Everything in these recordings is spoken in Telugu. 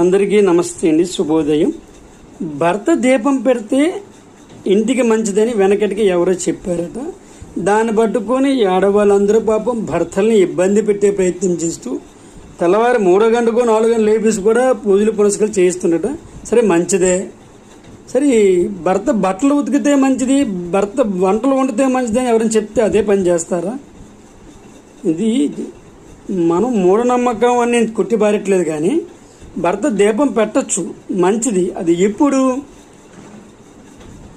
అందరికీ నమస్తే అండి శుభోదయం. భర్త దీపం పెడితే ఇంటికి మంచిదని వెనకటికి ఎవరో చెప్పారట. దాన్ని పట్టుకొని ఆడవాళ్ళందరూ పాపం భర్తల్ని ఇబ్బంది పెట్టే ప్రయత్నం చేస్తూ తెల్లవారి మూడో గంటకో నాలుగు గంటలు లేపేసి కూడా పూజలు పునస్కారాలు చేయిస్తుండట సరే మంచిదే. సరే భర్త బట్టలు ఉతికితే మంచిది భర్త వంటలు వండితే మంచిది అని ఎవరైనా చెప్తే అదే పని చేస్తారా? ఇది మనం మూఢనమ్మకం అని నేను కొట్టిపారట్లేదు కానీ భర్త దీపం పెట్టచ్చు. మంచిది. అది ఎప్పుడు?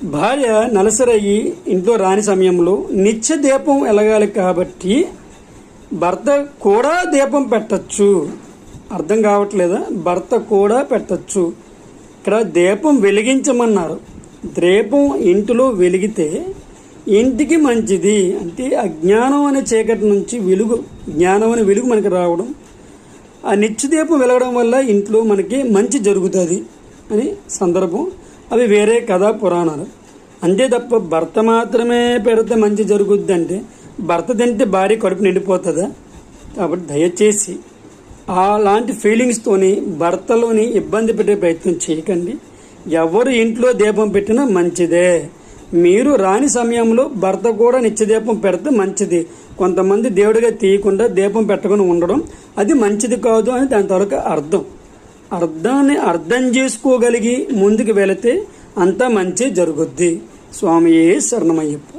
భార్య నలసరయ్యి ఇంట్లో రాని సమయంలో నిత్య దీపం వెలగాలి కాబట్టి భర్త కూడా దీపం పెట్టచ్చు. అర్థం కావట్లేదా? భర్త కూడా పెట్టచ్చు. ఇక్కడ దీపం వెలిగించమన్నారు. దీపం ఇంటిలో వెలిగితే ఇంటికి మంచిది. అంటే అజ్ఞానం అనే చీకటి నుంచి వెలుగు జ్ఞానం అనే వెలుగు మనకి రావడం ఆ నిత్యదీపం వెలగడం వల్ల ఇంట్లో మనకి మంచి జరుగుతుంది అని సందర్భం. అవి వేరే కథా పురాణాలు. అంతే తప్ప భర్త మాత్రమే పెడితే మంచి జరుగుద్ది అంటే భర్త తింటే భార్య కడుపు నిండిపోతుందా? కాబట్టి దయచేసి అలాంటి ఫీలింగ్స్తోని భర్తలోని ఇబ్బంది పెట్టే ప్రయత్నం చేయకండి. ఎవరు ఇంట్లో దీపం పెట్టినా మంచిదే. మీరు రాని సమయంలో భర్త కూడా నిత్యదీపం పెడితే మంచిది. కొంతమంది దేవుడిగా తీయకుండా దీపం పెట్టకుండా ఉండడం అది మంచిది కాదు అని దాని తర్వాత అర్థం. అర్థాన్ని అర్థం చేసుకోగలిగి ముందుకు వెళితే అంతా మంచి జరుగుద్ది. స్వామియే శరణమయ్యప్ప.